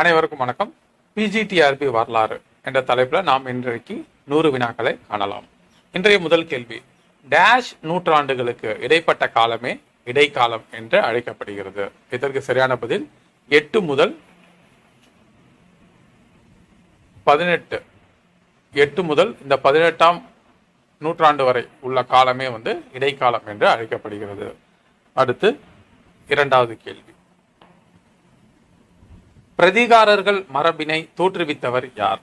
அனைவருக்கும் வணக்கம். பிஜிடிஆர்பி வரலாறு என்ற தலைப்பில் நாம் இன்றைக்கு நூறு வினாக்களை காணலாம். இன்றைய முதல் கேள்வி டேஷ் நூற்றாண்டுகளுக்கு இடைப்பட்ட காலமே இடைக்காலம் என்று அழைக்கப்படுகிறது. இதற்கு சரியான பதில் எட்டு முதல் பதினெட்டு. எட்டு முதல் இந்த பதினெட்டாம் நூற்றாண்டு வரை உள்ள காலமே வந்து இடைக்காலம் என்று அழைக்கப்படுகிறது. அடுத்து இரண்டாவது கேள்வி. பிரதிகாரர்கள் மரபினை தோற்றுவித்தவர் யார்?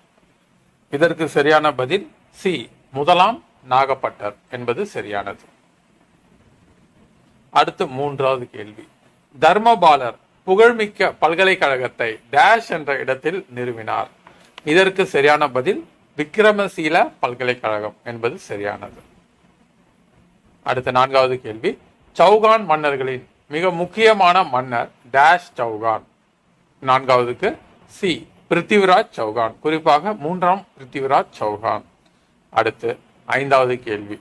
இதற்கு சரியான பதில் சி. முதலாம் நாகப்பட்டர் என்பது சரியானது. அடுத்து மூன்றாவது கேள்வி. தர்மபாலர் புகழ்மிக்க பல்கலைக்கழகத்தை டேஷ் என்ற இடத்தில் நிறுவினார். இதற்கு சரியான பதில் விக்கிரமசீல பல்கலைக்கழகம் என்பது சரியானது. அடுத்த நான்காவது கேள்வி. சௌகான் மன்னர்களின் மிக முக்கியமான மன்னர் டேஷ் சௌகான். நான்காவதுக்கு சி பிருத்திவிராஜ் சௌகான். குறிப்பாக மூன்றாம் பிருத்திவிராஜ் சௌகான். அடுத்து ஐந்தாவது கேள்வி.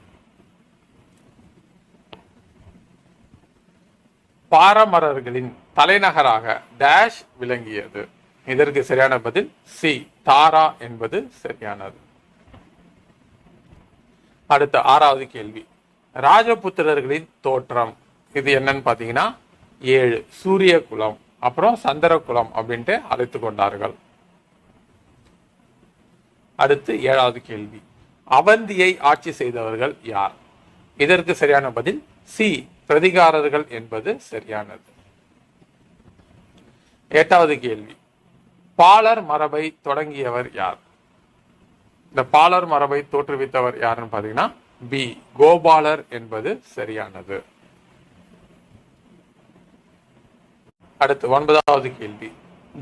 பாரமரர்களின் தலைநகராக டேஷ் விளங்கியது. இதற்கு சரியான பதில் சி தாரா என்பது சரியானது. அடுத்த ஆறாவது கேள்வி. ராஜபுத்திரர்களின் தோற்றம். இது என்னன்னு பார்த்தீங்கன்னா ஏழு சூரிய குலம் அப்புறம் சந்திர குலம் அப்படின்ட்டு அழைத்து கொண்டார்கள். அடுத்து ஏழாவது கேள்வி. அவந்தியை ஆட்சி செய்தவர்கள் யார்? இதற்கு சரியான பதில் சி பிரதிகாரர்கள் என்பது சரியானது. எட்டாவது கேள்வி. பாலர் மரபை தொடங்கியவர் யார்? இந்த பாலர் மரபை தோற்றுவித்தவர் யாருன்னு பார்த்தீங்கன்னா பி கோபாலர் என்பது சரியானது. அடுத்து ஒன்பதாவது கேள்வி.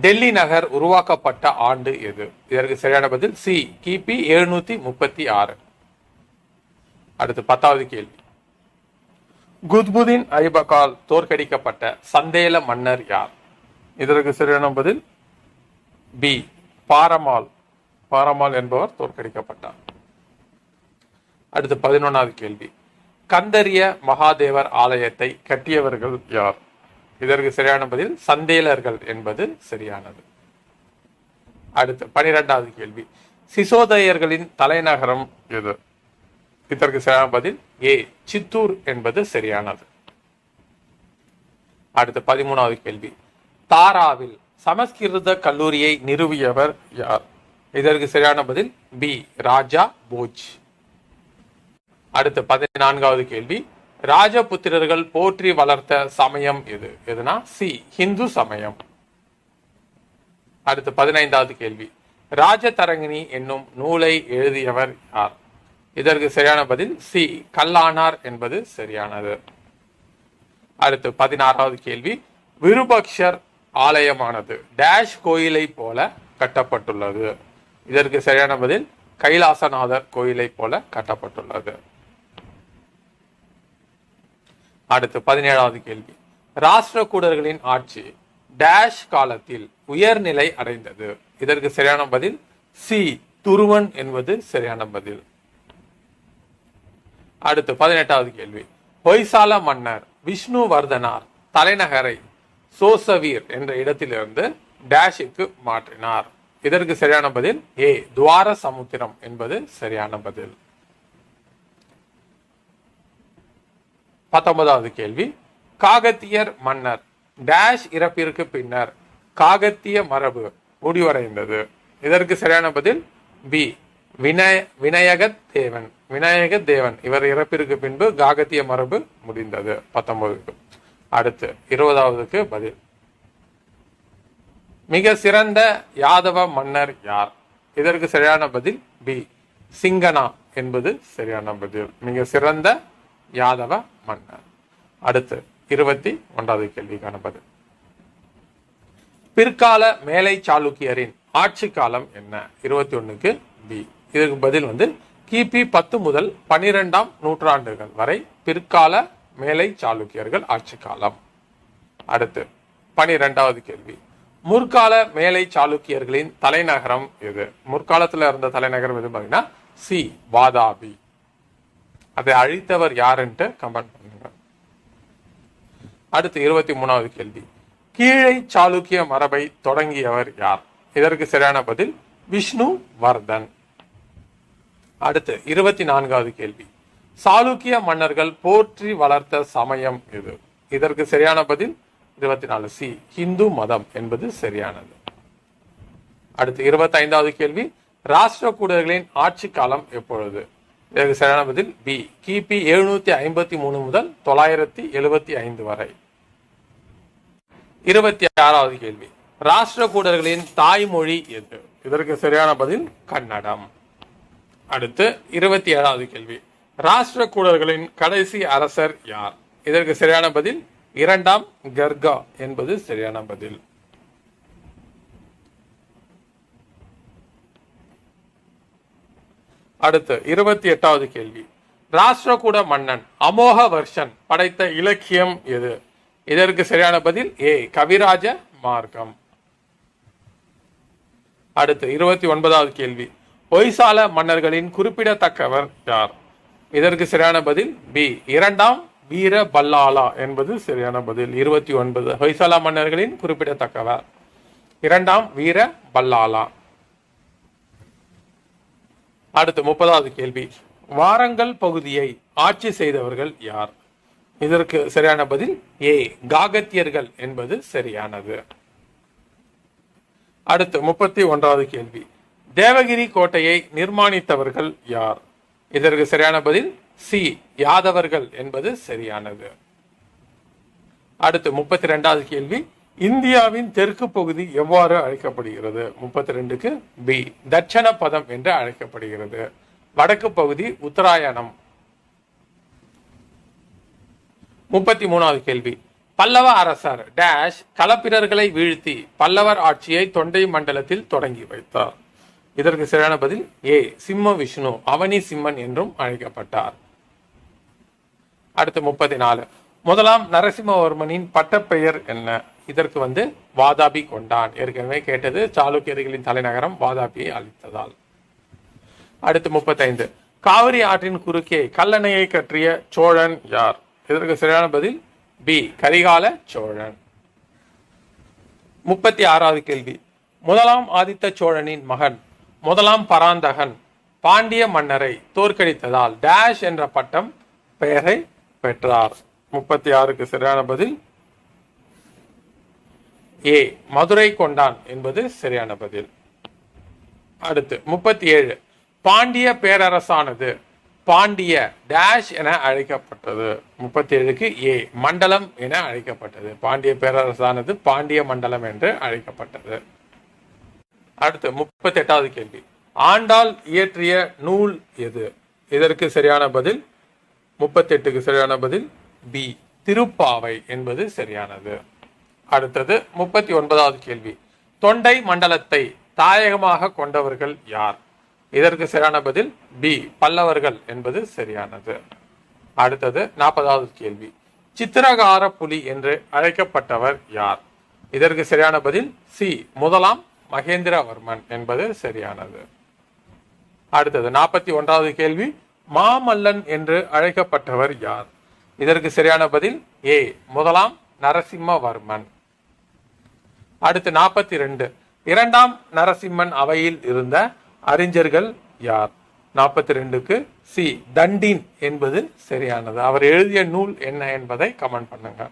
டெல்லி நகர் உருவாக்கப்பட்ட ஆண்டு எது? இதற்கு சரியான பதில் சி கிபி எழுநூத்தி முப்பத்தி ஆறு. அடுத்து பத்தாவது கேள்வி. குத்புதீன் ஐபகால் தோற்கடிக்கப்பட்ட சந்தேல மன்னர் யார்? இதற்கு சரியான பதில் பி பாரமால். பாரமால் என்பவர் தோற்கடிக்கப்பட்டார். அடுத்து பதினொன்றாவது கேள்வி. கந்தரிய மகாதேவர் ஆலயத்தை கட்டியவர்கள் யார்? இதற்கு சரியான பதில் சந்தேலர்கள் என்பது சரியானது. அடுத்து பனிரெண்டாவது கேள்வி. சிசோதயர்களின் தலைநகரம் எது? இதற்கு சரியான பதில் ஏ சித்தூர் என்பது சரியானது. அடுத்து பதிமூணாவது கேள்வி. தாராவில் சமஸ்கிருத கல்லூரியை நிறுவியவர் யார்? இதற்கு சரியான பதில் பி ராஜா போஜ். அடுத்து பதினான்காவது கேள்வி. ராஜபுத்திரர்கள் போற்றி வளர்த்த சமயம் எது எதுனா? சி ஹிந்து சமயம். அடுத்து பதினைந்தாவது கேள்வி. ராஜதரங்கிணி என்னும் நூலை எழுதியவர் யார்? இதற்கு சரியான பதில் சி கல்லானார் என்பது சரியானது. அடுத்து பதினாறாவது கேள்வி. விருபக்ஷர் ஆலயமானது டேஷ் கோயிலை போல கட்டப்பட்டுள்ளது. இதற்கு சரியான பதில் கைலாசநாதர் கோயிலை போல கட்டப்பட்டுள்ளது. அடுத்து பதினேழாவது கேள்வி. ராஷ்டிரகூடர்களின் ஆட்சி டேஷ் காலத்தில் உயர்நிலை அடைந்தது. இதற்கு சரியான பதில் சி துருவன் என்பது சரியான பதில். அடுத்து பதினெட்டாவது கேள்வி. பொய்சால மன்னர் விஷ்ணுவர்தனார் தலைநகரை சோசவீர் என்ற இடத்திலிருந்து டேஷுக்கு மாற்றினார். இதற்கு சரியான பதில் ஏ துவார சமுத்திரம் என்பது சரியான பதில். பத்தொன்பதாவது கேள்வி. காகத்தியர் மன்னர். டேஷ் இறப்பிற்கு பின்னர் காகத்திய மரபு முடிவடைந்தது. இதற்கு சரியான பதில் பி வினய விநாயக தேவன். விநாயக தேவன். இவர் இறப்பிற்கு பின்பு காகத்திய மரபு முடிந்தது. பத்தொன்பதுக்கு. அடுத்து இருபதாவதுக்கு பதில். மிக சிறந்த யாதவ மன்னர் யார்? இதற்கு சரியான பதில் பி சிங்கனா என்பது சரியான பதில். மிக சிறந்த யாதவ மன்னர் அடுத்து இருபத்தி ஒன்றாவது கேள்விக்கான பதில். பிற்கால மேலை சாளுக்கியரின் ஆட்சி காலம் என்ன? இருபத்தி ஒண்ணுக்கு பி இதற்கு பதில் வந்து கிபி பத்து முதல் பனிரெண்டாம் நூற்றாண்டுகள் வரை பிற்கால மேலை சாளுக்கியர்கள் ஆட்சி காலம். அடுத்து பனிரெண்டாவது கேள்வி. முற்கால மேலை சாளுக்கியர்களின் தலைநகரம் எது? முற்காலத்துல இருந்த தலைநகரம் எது பாத்தீங்கன்னா சி. வாதாபி. அதை அழித்தவர் யாருன்ட்டு கமெண்ட் பண்ணுங்க அடுத்து இருபத்தி மூணாவது கேள்வி. கீழை சாளுக்கிய மரபை தொடங்கியவர் யார்? இதற்கு சரியான பதில் விஷ்ணு வர்தன். அடுத்து இருபத்தி நான்காவது கேள்வி. சாளுக்கிய மன்னர்கள் போற்றி வளர்த்த சமயம் எது? இதற்கு சரியான பதில் இருபத்தி நாலு சி ஹிந்து மதம் என்பது சரியானது. அடுத்து இருபத்தி ஐந்தாவது கேள்வி ராஷ்டிர கூடர்களின் ஆட்சி காலம் எப்பொழுது? இதற்கு சரியான பதில் பி கிபி எழுநூத்தி ஐம்பத்தி மூணு முதல் தொள்ளாயிரத்தி எழுபத்தி ஐந்து வரை. இருபத்தி ஆறாவது கேள்வி. ராஷ்டிரகூடர்களின் தாய்மொழி எது? இதற்கு சரியான பதில் கன்னடம். அடுத்து இருபத்தி ஏழாவது கேள்வி. ராஷ்டிரகூடர்களின் கடைசி அரசர் யார்? இதற்கு சரியான பதில் இரண்டாம் கர்கா என்பது சரியான பதில். அடுத்து இருபத்தி எட்டாவது கேள்வி. ராஷ்டிரகூட மன்னன் அமோக வர்ஷன் படைத்த இலக்கியம் எது? இதற்கு சரியான பதில் ஏ கவிராஜ மார்க்கம். அடுத்து இருபத்தி ஒன்பதாவது கேள்வி. ஒய்சால மன்னர்களின் குறிப்பிடத்தக்கவர் யார்? இதற்கு சரியான பதில் பி இரண்டாம் வீர பல்லாலா என்பது சரியான பதில். இருபத்தி ஒன்பது ஹொய்சாலா மன்னர்களின் குறிப்பிடத்தக்கவர். இரண்டாம் வீர பல்லாலா. அடுத்து முப்பதாவது கேள்வி. வாரங்கள் பகுதியை ஆட்சி செய்தவர்கள் யார்? இதற்கு சரியான பதில் ஏ காகத்தியர்கள் என்பது சரியானது. அடுத்து முப்பத்தி ஒன்றாவது கேள்வி. தேவகிரி கோட்டையை நிர்மாணித்தவர்கள் யார்? இதற்கு சரியான பதில் சி யாதவர்கள் என்பது சரியானது. அடுத்து முப்பத்தி ரெண்டாவது கேள்வி. இந்தியாவின் தெற்கு பகுதி எவ்வாறு அழைக்கப்படுகிறது? முப்பத்தி ரெண்டுக்கு பி தட்சண பதம் என்று அழைக்கப்படுகிறது. வடக்கு பகுதி உத்தராயணம். முப்பத்தி மூணாவது கேள்வி. பல்லவ அரசர் டேஷ் களப்பிரர்களை வீழ்த்தி பல்லவர் ஆட்சியை தொண்டை மண்டலத்தில் தொடங்கி வைத்தார். இதற்கு சரியான பதில் ஏ சிம்ம விஷ்ணு அவனி சிம்மன் என்றும் அழைக்கப்பட்டார். அடுத்து முப்பத்தி நாலு முதலாம் நரசிம்மவர்மனின் பட்டப்பெயர் என்ன? இதற்கு வந்து வாதாபி கொண்டான். ஏற்கனவே கேட்டது சாளுக்கியர்களின் தலைநகரம் வாதாபியை அளித்ததால் அடுத்து முப்பத்தைந்து. காவிரி ஆற்றின் குறுக்கே கல்லணையை கற்றிய சோழன் யார்? இதற்கு சரியான பதில் பி. கரிகால சோழன். முப்பத்தி ஆறாவது கேள்வி. முதலாம் ஆதித்த சோழனின் மகன் முதலாம் பராந்தகன் பாண்டிய மன்னரை தோற்கடித்ததால் டேஷ் என்ற பட்டம் பெயரை பெற்றார். முப்பத்தி ஆறுக்கு சரியான பதில் ஏ மதுரை கொண்டான் என்பது சரியான பதில். அடுத்து முப்பத்தி ஏழு பாண்டிய பேரரசானது பாண்டிய டேஷ் என அழைக்கப்பட்டது. முப்பத்தி ஏழுக்கு ஏ மண்டலம் என அழைக்கப்பட்டது. பாண்டிய பேரரசானது பாண்டிய மண்டலம் என்று அழைக்கப்பட்டது. அடுத்து முப்பத்தி எட்டாவது கேள்வி. ஆண்டாள் இயற்றிய நூல் எது? இதற்கு சரியான பதில் முப்பத்தி எட்டுக்கு சரியான பதில் பி திருப்பாவை என்பது சரியானது. அடுத்தது முப்பத்தி ஒன்பதாவது கேள்வி. தொண்டை மண்டலத்தை தாயகமாக கொண்டவர்கள் யார்? இதற்கு சரியான பதில் பி பல்லவர்கள் என்பது சரியானது. அடுத்தது நாற்பதாவது கேள்வி. சித்திரகார புலி என்று அழைக்கப்பட்டவர் யார்? இதற்கு சரியான பதில் சி முதலாம் மகேந்திரவர்மன் என்பது சரியானது. அடுத்தது நாற்பத்தி ஒன்றாவது கேள்வி. மாமல்லன் என்று அழைக்கப்பட்டவர் யார்? இதற்கு சரியான பதில் ஏ. முதலாம் நரசிம்மவர்மன். அடுத்து நாற்பத்தி ரெண்டு இரண்டாம் நரசிம்மன் அவையில் இருந்த அறிஞர்கள் யார்? நாற்பத்தி ரெண்டுக்கு சி. தண்டின் என்பது சரியானது. அவர் எழுதிய நூல் என்ன என்பதை கமெண்ட் பண்ணுங்க.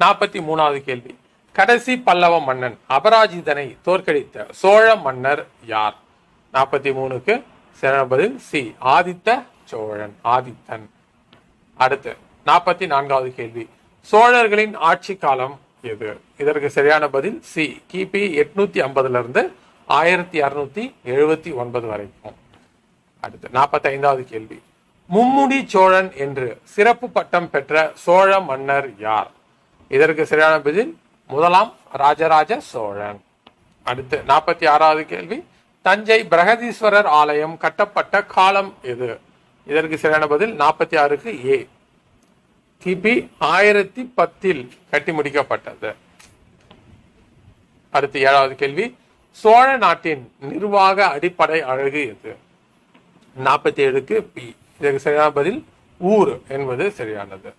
நாற்பத்தி மூணாவது கேள்வி. கடைசி பல்லவ மன்னன் அபராஜிதனை தோற்கடித்த சோழ மன்னர் யார்? நாற்பத்தி மூணுக்கு சரியான பதில் சி. ஆதித்த சோழன் ஆதித்தன். அடுத்து நாற்பத்தி நான்காவது கேள்வி. சோழர்களின் ஆட்சி காலம் எது? இதற்கு சரியான பதில் சி. கிபி எட்நூத்தி ஐம்பதுல இருந்து ஆயிரத்தி அறுநூத்தி எழுபத்தி ஒன்பது வரைக்கும். அடுத்து நாற்பத்தி ஐந்தாவது கேள்வி. மும்முடி சோழன் என்று சிறப்பு பட்டம் பெற்ற சோழ மன்னர் யார்? இதற்கு சரியான பதில் முதலாம் ராஜராஜ சோழன். அடுத்து நாற்பத்தி ஆறாவது கேள்வி. தஞ்சை பிரகதீஸ்வரர் ஆலயம் கட்டப்பட்ட காலம் எது? இதற்கு சரியான பதில் நாற்பத்தி ஆறுக்கு ஏ கிபி ஆயிரத்தி பத்தில் கட்டி முடிக்கப்பட்டது. அடுத்து ஏழாவது கேள்வி. சோழ நாட்டின் நிர்வாக அடிப்படை அழகு எது? நாற்பத்தி ஏழுக்கு பி இதற்கு சரியான பதில் ஊர் என்பது சரியானது.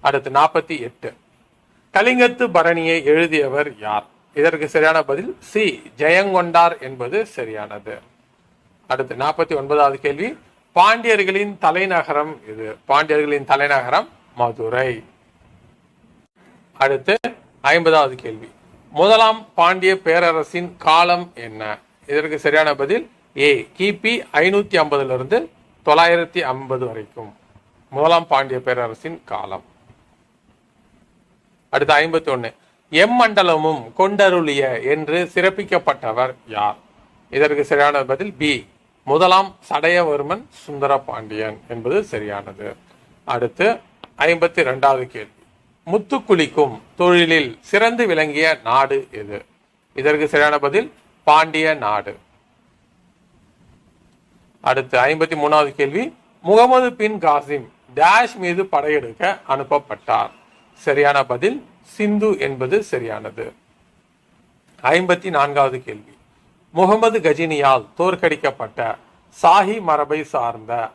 அடுத்து நாற்பத்தி எட்டு. கலிங்கத்து பரணியை எழுதியவர் யார்? இதற்கு சரியான பதில் சி. ஜெயங்கொண்டார் என்பது சரியானது. அடுத்து நாற்பத்தி ஒன்பதாவது கேள்வி. பாண்டியர்களின் தலைநகரம் இது. பாண்டியர்களின் தலைநகரம் மதுரை. அடுத்து ஐம்பதாவது கேள்வி. முதலாம் பாண்டிய பேரரசின் காலம் என்ன? இதற்கு சரியான பதில் ஏ. கிபி ஐநூத்தி ஐம்பதுலருந்து தொள்ளாயிரத்தி ஐம்பது வரைக்கும். முதலாம் பாண்டிய பேரரசின் காலம். அடுத்து ஐம்பத்தி ஒன்று எம் மண்டலமும் கொண்டருளிய என்று சிறப்பிக்கப்பட்டவர் யார்? இதற்கு சரியான பதில் பி. முதலாம் சடையவர்மன் சுந்தர பாண்டியன் என்பது சரியானது. அடுத்து ஐம்பத்தி ரெண்டாவது கேள்வி. முத்துக்குளிக்கும் தொழிலில் சிறந்து விளங்கிய நாடு எது? இதற்கு சரியான பதில் பாண்டிய நாடு. அடுத்து ஐம்பத்தி மூணாவது கேள்வி. முகமது பின் காசிம் டேஷ் மீது படையெடுக்க அனுப்பப்பட்டார். சரியான பதில் சிந்து என்பது சரியானது. ஐம்பத்தி நான்காவது கேள்வி. முகமது கஜினியால் தோற்கடிக்கப்பட்ட சாஹி மரபை சார்ந்த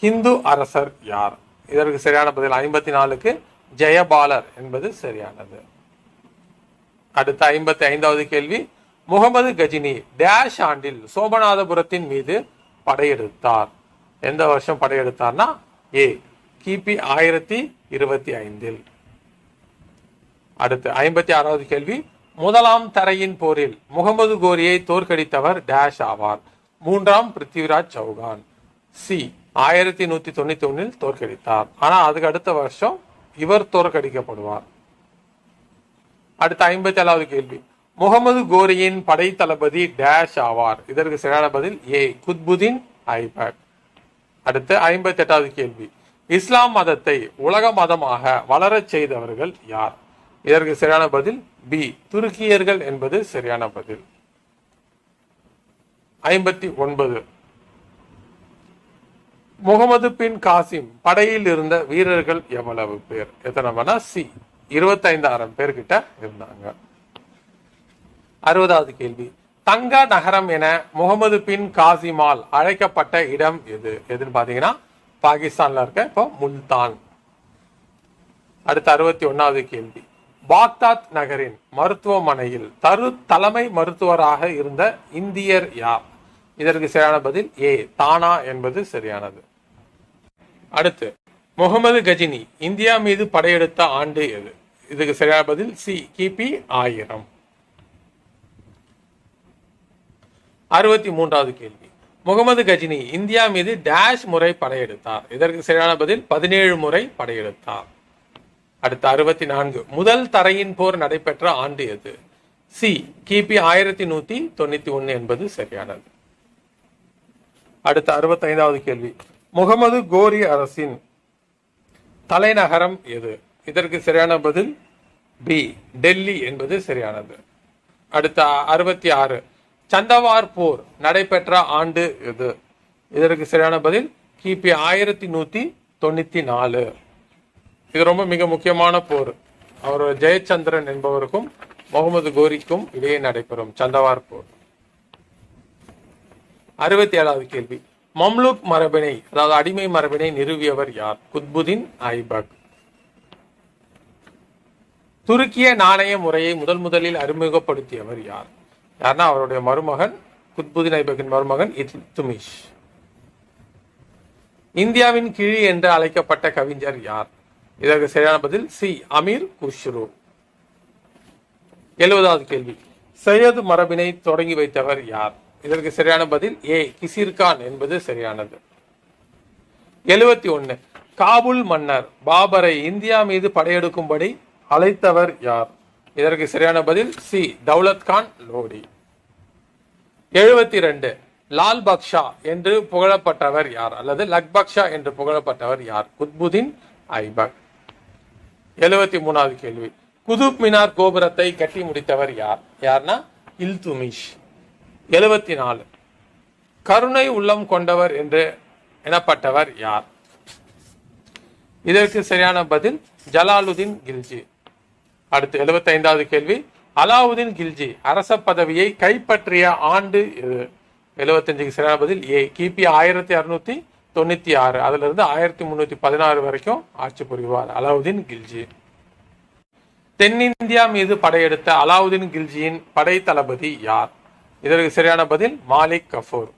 ஹிந்து அரசர் யார்? இதற்கு சரியான பதில் ஐம்பத்தி நாலுக்கு ஜெயபாலர் என்பது சரியானது. அடுத்த ஐம்பத்தி ஐந்தாவது கேள்வி முகமது கஜினி டேஷ் ஆண்டில் சோமநாதபுரத்தின் மீது படையெடுத்தார். எந்த வருஷம் படையெடுத்தார்னா? ஏ கிபி ஆயிரத்தி இருபத்தி ஐந்தில். அடுத்து ஐம்பத்தி ஆறாவது கேள்வி முதலாம் தரையின் போரில் முகமது கோரியை தோற்கடித்தவர் டேஷ் ஆவார் மூன்றாம் பிருத்திவிராஜ் சௌகான். சி ஆயிரத்தி நூத்தி தொண்ணூத்தி ஒன்னில் தோற்கடித்தார். ஆனா அதுக்கு அடுத்த வருஷம் இவர் தோற்கடிக்கப்படுவார். அடுத்த ஐம்பத்தி ஏழாவது கேள்வி. முகமது கோரியின் படை தளபதி டேஷ் ஆவார். இதற்கு சரியான பதில் ஏ குத்புதீன் ஐபக். அடுத்து ஐம்பத்தி எட்டாவது கேள்வி. இஸ்லாம் மதத்தை உலக மதமாக வளரச் செய்தவர்கள் யார்? இதற்கு சரியான பதில் பி. துருக்கியர்கள் என்பது சரியான பதில். ஐம்பத்தி ஒன்பது. முகமது பின் காசிம் படையில் இருந்த வீரர்கள் எவ்வளவு பேர்? எத்தனை சி. இருபத்தைந்தாயிரம் பேர்கிட்ட இருந்தாங்க. அறுபதாவது கேள்வி. தங்க நகரம் என முகமது பின் காசிமால் அழைக்கப்பட்ட இடம் எது? எதுன்னு பாத்தீங்கன்னா பாகிஸ்தான்ல இருக்க இப்போ முல்தான். அடுத்த அறுபத்தி ஒன்னாவது கேள்வி. பாக்தாத் நகரின் மருத்துவமனையில் தரு தலைமை மருத்துவராக இருந்த இந்தியர் யார்? இதற்கு சரியான பதில் ஏ தானா என்பது சரியானது. அடுத்து முகமது கஜினி இந்தியா மீது படையெடுத்த ஆண்டு எது? இதுக்கு சரியான பதில் சி கிபி ஆயிரம். அறுபத்தி மூன்றாவது கேள்வி. முகமது கஜினி இந்தியா மீது டேஷ் முறை படையெடுத்தார். இதற்கு சரியான பதில் பதினேழு முறை படையெடுத்தார். அடுத்து அறுபத்தி நான்கு முதல் தரையின் போர் நடைபெற்ற ஆண்டு எது? சி கிபி ஆயிரத்தி நூத்தி தொண்ணூத்தி ஒன்னு என்பது சரியானது. அடுத்த அறுபத்தைந்தாவது கேள்வி. முகமது கோரி அரசின் தலைநகரம் எது? இதற்கு சரியான பதில் பி டெல்லி என்பது சரியானது. அடுத்த அறுபத்தி ஆறு சந்தவார் போர் நடைபெற்ற ஆண்டு எது? இதற்கு சரியான பதில் கிபி ஆயிரத்தி நூத்தி தொண்ணூத்தி நாலு. இது ரொம்ப மிக முக்கியமான போர். அவர் ஜெயச்சந்திரன் என்பவருக்கும் முகமது கோரிக்கும் இடையே நடைபெறும் சந்தவார் போர். அறுபத்தி ஏழாவது கேள்வி. மம்லூக் மரபினை அதாவது அடிமை மரபினை நிறுவியவர் யார்? குத்புதீன் ஐபக். துருக்கிய நாணய முறையை முதல் முதலில் அறிமுகப்படுத்தியவர் யார்? யார்னா அவருடைய மருமகன் குத்புதீன் ஐபக்கின் மருமகன் இல்துமிஷ் இந்தியாவின் கிழி என்று அழைக்கப்பட்ட கவிஞர் யார்? இதற்கு சரியான பதில் சி அமீர் குஷ்ரு. எழுபதாவது கேள்வி. சையது மரபினை தொடங்கி வைத்தவர் யார்? இதற்கு சரியான பதில் ஏ கிசிர்கான் என்பது சரியானது. எழுபத்தி ஒன்னு. காபுல் மன்னர் பாபரை இந்தியா மீது படையெடுக்கும்படி அழைத்தவர் யார்? இதற்கு சரியான பதில் சி தௌலத் கான் லோடி. எழுபத்தி ரெண்டு. லால் பக்ஷா என்று புகழப்பட்டவர் யார்? அல்லது லக்பக்ஷா என்று புகழப்பட்டவர் யார்? குத்புதீன் ஐபக். எழுபத்தி மூணாவது கேள்வி. குதுப் மினார் கோபுரத்தை கட்டி முடித்தவர் யார்? யார்னா? இல்துமிஷ். எழுபத்தி நாலு. கருணை உள்ளம் கொண்டவர் என்று எனப்பட்டவர் யார்? இதற்கு சரியான பதில் ஜலாலுதீன் கில்ஜி. அடுத்து எழுபத்தைந்தாவது கேள்வி. அலாவுதீன் கில்ஜி அரச பதவியை கைப்பற்றிய ஆண்டு எது எழுபத்தஞ்சுக்கு சரியான பதில் ஏ. கிபி ஆயிரத்தி அறுநூத்தி தொண்ணூத்தி ஆறு அதுல இருந்து ஆயிரத்தி முந்நூற்றி பதினாறு வரைக்கும் ஆட்சி புரிவார் அலாவுதீன் கில்ஜி. தென்னிந்தியா மீது படையெடுத்த அலாவுதீன் கில்ஜியின் படை தளபதி யார்? இதற்கு சரியான பதில் மாலிக் கஃபூர்.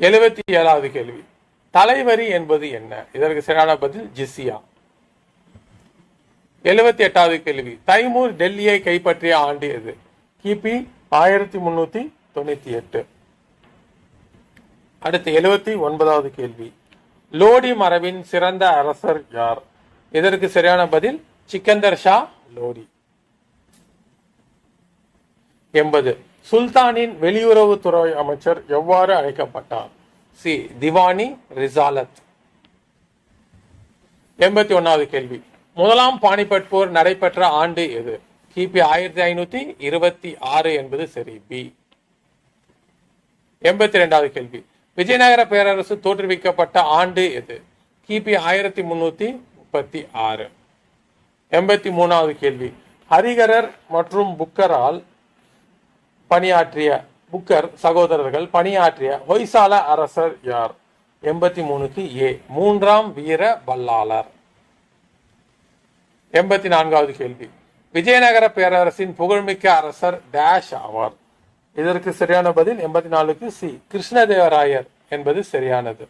எழுபத்தி ஏழாவது கேள்வி. தலைவரி என்பது என்ன? இதற்கு சரியான பதில் ஜிசியா. எழுபத்தி எட்டாவது கேள்வி. தைமூர் டெல்லியை கைப்பற்றிய ஆண்டு எது? கிபி ஆயிரத்தி முன்னூத்தி தொண்ணூத்தி எட்டு. அடுத்து எழுபத்தி ஒன்பதாவது கேள்வி. லோடி மரபின் சிறந்த அரசர் யார்? இதற்கு சரியான பதில் சிக்கந்தர் ஷா லோடி. எண்பது. சுல்தானின் வெளியுறவுத்துறை அமைச்சர் எவ்வாறு அழைக்கப்பட்டார்? சி. திவானி ரிசாலத். எண்பத்தி ஒன்னாவது கேள்வி. முதலாம் பானிபட் போர் நடைபெற்ற ஆண்டு எது? கிபி ஆயிரத்தி ஐநூத்தி இருபத்தி ஆறு என்பது சரி. பி. எண்பத்தி ரெண்டாவது கேள்வி. விஜயநகர பேரரசு தோற்றுவிக்கப்பட்ட ஆண்டு எது? கிபி ஆயிரத்தி முன்னூத்தி முப்பத்தி ஆறு. எண்பத்தி மூணாவது கேள்வி. ஹரிகரர் மற்றும் புக்கரால் பணியாற்றிய புக்கர் சகோதரர்கள் பணியாற்றிய ஹொய்சால அரசர் யார்? எண்பத்தி மூணுக்கு ஏ. மூன்றாம் வீர வல்லாளர். எண்பத்தி நான்காவது கேள்வி. விஜயநகர பேரரசின் புகழ்மிக்க அரசர் டேஷ் ஆவார் இதற்கு சரியான பதில் எண்பத்தி நாலுக்கு சி. கிருஷ்ணதேவராயர் என்பது சரியானது.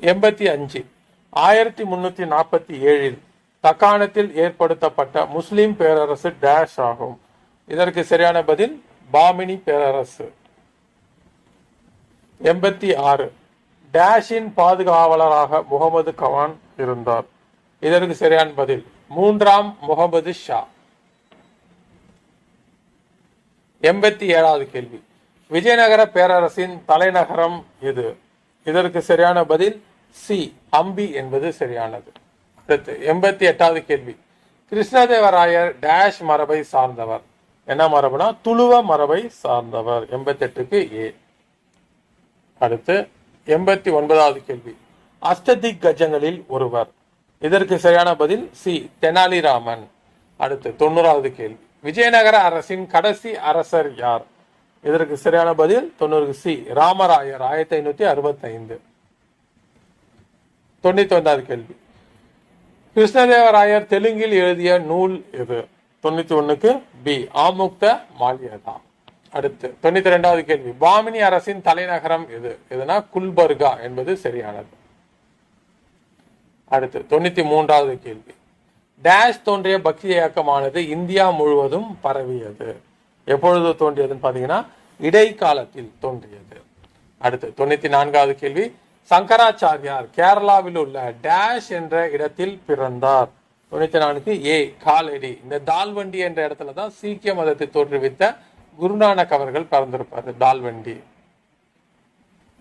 எண்பத்தி அஞ்சு. ஆயிரத்தி முன்னூத்தி நாற்பத்தி ஏழில் தக்காணத்தில் ஏற்படுத்தப்பட்ட முஸ்லிம் பேரரசு டேஷ் ஆகும். இதற்கு சரியான பதில் பாமினி பேரரசு. எண்பத்தி ஆறு. டேஷின் பாதுகாவலராக முகமது கவான் இருந்தார். இதற்கு சரியான பதில் மூன்றாம் முகமது ஷா. எண்பத்தி ஏழாவது கேள்வி. விஜயநகர பேரரசின் தலைநகரம் எது? இதற்கு சரியான பதில் சி அம்பி என்பது சரியானது. அடுத்து எண்பத்தி எட்டாவது கேள்வி. கிருஷ்ணதேவராயர் டேஷ் மரபை சார்ந்தவர். என்ன மரபுனா? துளுவ மரபை சார்ந்தவர். எண்பத்தி எட்டுக்கு ஏ. அடுத்து எண்பத்தி ஒன்பதாவது கேள்வி. அஷ்டதிக் கஜங்களில் ஒருவர். இதற்கு சரியான பதில் சி தெனாலிராமன். அடுத்து தொண்ணூறாவது கேள்வி. விஜயநகர அரசின் கடைசி அரசர் யார்? இதற்கு சரியான பதில் தொண்ணூறு சி. ராமராயர் ஆயிரத்தி ஐநூத்தி அறுபத்தி ஐந்து தொண்ணூத்தி ஒன்றாவது கேள்வி. கிருஷ்ணதேவராயர் தெலுங்கில் எழுதிய நூல் எது? தொண்ணூத்தி ஒண்ணுக்கு பி. ஆமுக்த மாலியதா. அடுத்து தொண்ணூத்தி ரெண்டாவது கேள்வி. பாமினி அரசின் தலைநகரம் எது? எதுனா குல்பர்கா என்பது சரியானது. அடுத்து தொண்ணூத்தி மூன்றாவது கேள்வி. டேஷ் தோன்றிய பக்தி இயக்கமானது இந்தியா முழுவதும் பரவியது. எப்பொழுது தோன்றியதுன்னு பார்த்தீங்கன்னா இடைக்காலத்தில் தோன்றியது. அடுத்து தொண்ணூத்தி நான்காவது கேள்வி. சங்கராச்சாரியார் கேரளாவில் உள்ள டேஷ் என்ற இடத்தில் பிறந்தார். தொண்ணூத்தி நான்கு ஏ காலடி. இந்த தால்வண்டி என்ற இடத்துல தான் சீக்கிய மதத்தை தோற்றுவித்த குருநானக் அவர்கள் பிறந்திருப்பார் தால்வண்டி.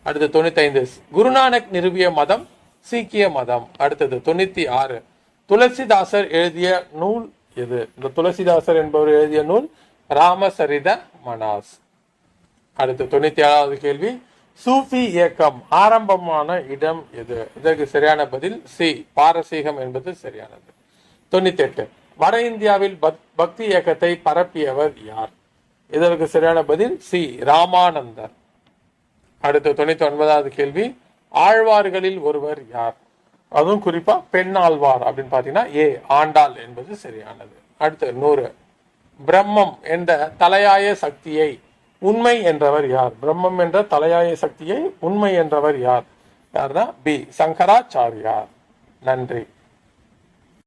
அடுத்து தொண்ணூத்தி ஐந்து குருநானக் நிறுவிய மதம் சீக்கிய மதம். அடுத்தது தொண்ணூத்தி ஆறு. துளசிதாசர் எழுதிய நூல் எது? இந்த துளசிதாசர் என்பவர் எழுதிய நூல் ராமசரித மனாஸ். அடுத்து தொண்ணூத்தி ஏழாவது கேள்வி. சூஃபி இயக்கம் ஆரம்பமான இடம் எது? இதற்கு சரியான பதில் சி. பாரசீகம் என்பது சரியானது. தொண்ணூத்தி எட்டு வட இந்தியாவில் பக்தி இயக்கத்தை பரப்பியவர் யார்? இதற்கு சரியான பதில் சி. ராமானந்தர். அடுத்து தொண்ணூத்தி ஒன்பதாவது கேள்வி. ஆழ்வார்களில் ஒருவர் யார்? அதுவும் குறிப்பா பெண்ணாழ்வார் அப்படின்னு பாத்தீங்கன்னா ஏ ஆண்டாள் என்பது சரியானது. அடுத்து நூறு. பிரம்மம் என்ற தலையாய சக்தியை உண்மை என்றவர் யார்? பிரம்மம் என்ற தலையாய சக்தியை உண்மை என்றவர் யார்? யார்னா பி சங்கராச்சாரியார். நன்றி.